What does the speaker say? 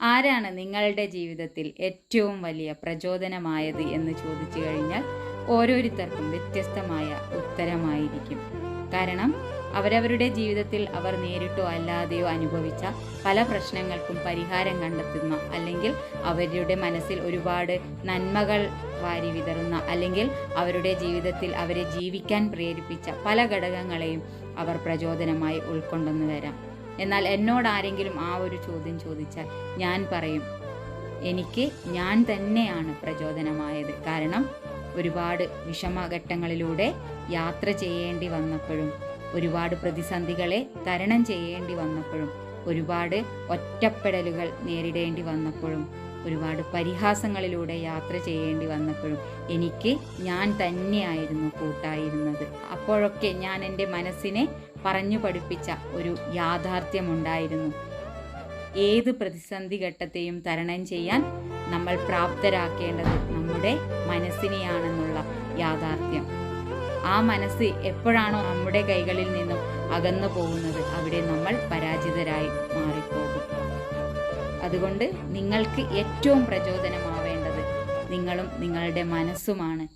ആരാണ് നിങ്ങളുടെ ജീവിതത്തിൽ ഏറ്റവും വലിയ പ്രചോദനമായത് എന്ന് ചോദിച്ചു കഴിഞ്ഞാൽ ഓരോരുത്തർക്കും വ്യത്യസ്തമായ ഉത്തരമായിരിക്കും. കാരണം അവരവരുടെ ജീവിതത്തിൽ അവർ നേരിട്ടോ അല്ലാതെയോ അനുഭവിച്ച പല പ്രശ്നങ്ങൾക്കും പരിഹാരം കണ്ടെത്തുന്ന അല്ലെങ്കിൽ അവരുടെ മനസ്സിൽ ഒരുപാട് നന്മകൾ വാരി വിതറുന്ന അല്ലെങ്കിൽ അവരുടെ ജീവിതത്തിൽ അവരെ ജീവിക്കാൻ പ്രേരിപ്പിച്ച പല ഘടകങ്ങളെയും അവർ പ്രചോദനമായി ഉൾക്കൊണ്ടെന്ന് വരാം എന്നാൽ എന്നോട് ആരെങ്കിലും ആ ഒരു ചോദ്യം ചോദിച്ചാൽ ഞാൻ പറയും എനിക്ക് ഞാൻ തന്നെയാണ് പ്രചോദനമായത്. കാരണം ഒരുപാട് വിഷമഘട്ടങ്ങളിലൂടെ യാത്ര ചെയ്യേണ്ടി വന്നപ്പോഴും ഒരുപാട് പ്രതിസന്ധികളെ തരണം ചെയ്യേണ്ടി വന്നപ്പോഴും ഒരുപാട് ഒറ്റപ്പെടലുകൾ നേരിടേണ്ടി വന്നപ്പോഴും ഒരുപാട് പരിഹാസങ്ങളിലൂടെ യാത്ര ചെയ്യേണ്ടി വന്നപ്പോഴും എനിക്ക് ഞാൻ തന്നെയായിരുന്നു കൂട്ടായിരുന്നത്. അപ്പോഴൊക്കെ ഞാൻ എന്റെ മനസ്സിനെ പറഞ്ഞു പഠിപ്പിച്ച ഒരു യാഥാർത്ഥ്യമുണ്ടായിരുന്നു. ഏത് പ്രതിസന്ധി ഘട്ടത്തെയും തരണം ചെയ്യാൻ നമ്മൾ പ്രാപ്തരാക്കേണ്ടത് നമ്മുടെ മനസ്സിനെയാണെന്നുള്ള യാഥാർത്ഥ്യം. ആ മനസ്സ് എപ്പോഴാണോ നമ്മുടെ കൈകളിൽ നിന്നും അകന്നു പോകുന്നത് അവിടെ നമ്മൾ പരാജിതരായി മാറിപ്പോകും. അതുകൊണ്ട് നിങ്ങൾക്ക് ഏറ്റവും പ്രചോദനമാവേണ്ടത് നിങ്ങളും നിങ്ങളുടെ മനസ്സുമാണ്.